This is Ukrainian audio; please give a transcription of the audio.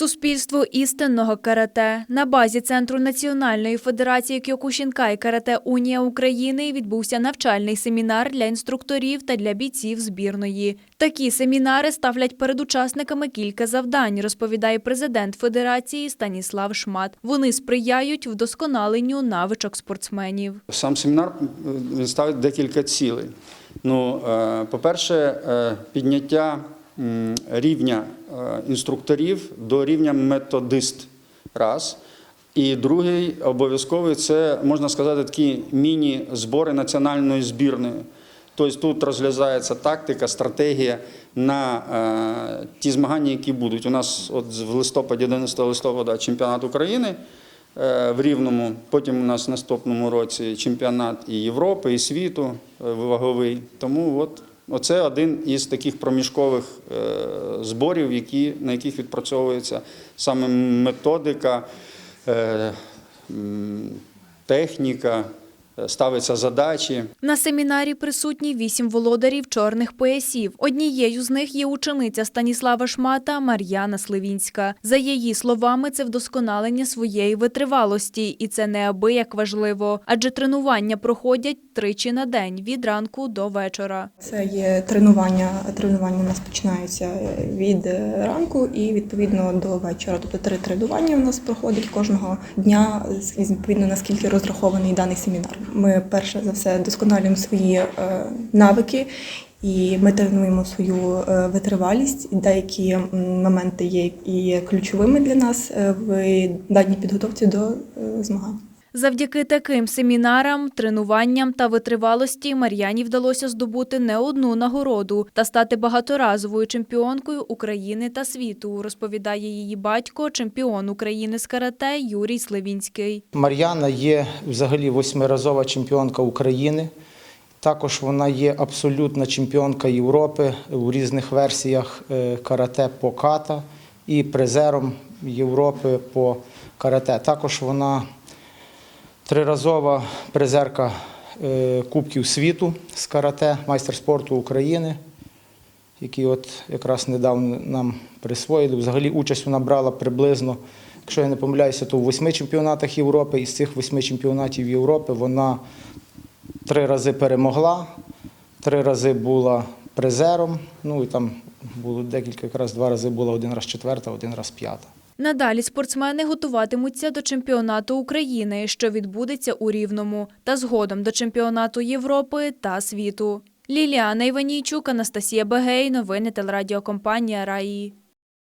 Суспільство істинного карате на базі Центру Національної федерації Кьокушінкай карате Унія України відбувся навчальний семінар для інструкторів та для бійців збірної. Такі семінари ставлять перед учасниками кілька завдань, розповідає президент федерації Станіслав Шмат. Вони сприяють вдосконаленню навичок спортсменів. Сам семінар він ставить декілька цілей. Ну, е, по-перше, е, підняття рівня е, інструкторів до рівня методист. Раз. І другий обов'язковий це, можна сказати, такі міні-збори національної збірної. Тобто тут розглядається тактика, стратегія на е, ті змагання, які будуть. У нас от в листопаді, 11 листопада, чемпіонат України е, в Рівному. Потім у нас в наступному році чемпіонат і Європи, і світу е, ваговий. Тому от, оце один із таких проміжкових е, зборів, які, на яких відпрацьовується саме методика, е, техніка, е, ставиться задачі. На семінарі присутні вісім володарів чорних поясів. Однією з них є учениця Станіслава Шмата Мар'яна Сливінська. За її словами, це вдосконалення своєї витривалості, і це неабияк важливо, адже тренування проходять тричі на день від ранку до вечора. Це є тренування. Тренування у нас починаються від ранку і відповідно до вечора. Тобто три тренування у нас проходить кожного дня, відповідно наскільки розрахований даний семінар. Ми перше за все досконалюємо свої е, навики. І ми тренуємо свою е, витривалість. Деякі моменти є і ключовими для нас е, в даній підготовці до е, змагань. Завдяки таким семінарам, тренуванням та витривалості Мар'яні вдалося здобути не одну нагороду та стати багаторазовою чемпіонкою України та світу, розповідає її батько, чемпіон України з карате Юрій Сливінський. Мар'яна є взагалі восьмиразова чемпіонка України. Також вона є абсолютна чемпіонка Європи у різних версіях е, карате по ката і призером Європи по карате. Також вона триразова призерка е, Кубків світу з карате, майстер спорту України, які от якраз недавно нам присвоїли. Взагалі участь вона брала приблизно, якщо я не помиляюся, то у восьми чемпіонатах Європи. Із цих восьми чемпіонатів Європи вона три рази перемогла, три рази була призером. Ну і там було декілька, якраз два рази була один раз четверта, один раз п'ята. Надалі спортсмени готуватимуться до чемпіонату України, що відбудеться у Рівному, та згодом до чемпіонату Європи та світу. Ліліана Іванійчук, Анастасія Бегей. Новини телерадіокомпанія Раї.